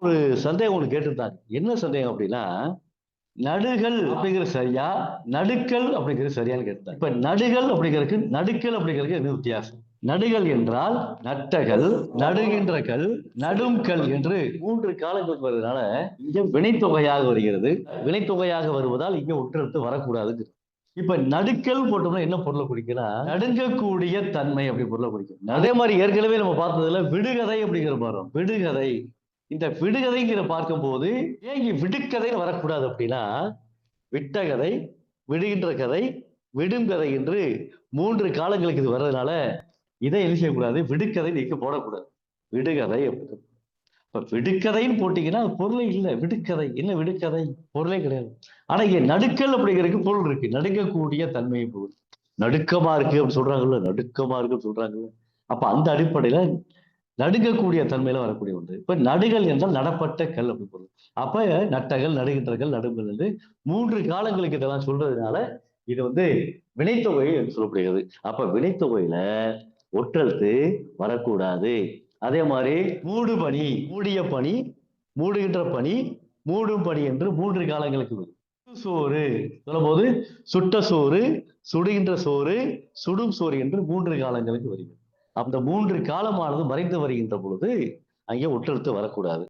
ஒரு சந்தேகம் ஒன்று கேட்டிருந்தாங்க. என்ன சந்தேகம் அப்படின்னா, நடுகள் அப்படிங்கிறது சரியா? நடுக்கல் அப்படிங்கிறது சரியான்னு கேட்டிருந்தாங்க. இப்ப நடுகள் அப்படிங்கிறதுக்கு, நடுக்கல் அப்படிங்கிறதுக்கு என்ன வித்தியாசம்? நடுகள் என்றால் நட்டகள், நடுகின்ற கல், நடும் கல் என்று மூன்று காலங்கள் வருவதனால, இங்க வினைத்தொகையாக வருகிறது. வினைத்தொகையாக வருவதால் இங்க ஒற்றெடுத்து வரக்கூடாது இப்ப நடுக்கல் போட்டோம்னா என்ன பொருளை குறிக்கும்னா, நடுங்கக்கூடிய தன்மை அப்படி பொருளை குறிக்கும். அதே மாதிரி ஏற்கனவே நம்ம பார்த்ததுல விடுகதை அப்படிங்கிற பாடம். விடுகதை. இந்த விடுகதைங்கிற பார்க்கும்போது, ஏன் இங்க வரக்கூடாது அப்படின்னா, விட்ட கதை, விடுகின்ற கதை, விடும் கதை என்று மூன்று காலங்களுக்கு இது வர்றதுனால, இதை என்ன செய்யக்கூடாது? விடுக்கதை நீக்க போடக்கூடாது. விடுகதை அப்படின்னு. இப்ப விடுகதைன்னு போட்டீங்கன்னா, அது பொருளே இல்லை விடுகதை. என்ன விடுகதை? பொருளே கிடையாது. ஆனா இங்க நடுக்கல் அப்படிங்கிறதுக்கு பொருள் இருக்கு. நடுக்கக்கூடிய தன்மை பொருள். நடுக்கமா இருக்கு அப்படின்னு சொல்றாங்கல்ல, நடுக்கமா இருக்குன்னு சொல்றாங்கல்ல. அப்ப அந்த அடிப்படையில நடுங்கக்கூடிய தன்மையில வரக்கூடிய ஒன்று. இப்ப நடுகள் என்றால் நடப்பட்ட கல் அப்படி பொருள். அப்ப நட்டகள், நடுகின்றகள் நடுங்கள் என்று மூன்று காலங்களுக்கு இதெல்லாம் சொல்றதுனால, இது வந்து வினைத்தொகை என்று சொல்லப்படுகிறது. அப்ப வினைத்தொகையில ஒற்றெழுத்து வரக்கூடாது. அதே மாதிரி மூடு பனி, மூடிய பனி, மூடுகின்ற பனி, மூடும் பனி என்று மூன்று காலங்களுக்கு வரும். சோறு சொல்லும்போது, சுட்ட சோறு, சுடுகின்ற சோறு, சுடும் சோறு என்று மூன்று காலங்களுக்கு வருகிறது. அந்த மூன்று காலமானது மறைந்து வருகின்ற பொழுது, அங்கே ஒற்றெழுத்து வரக்கூடாது.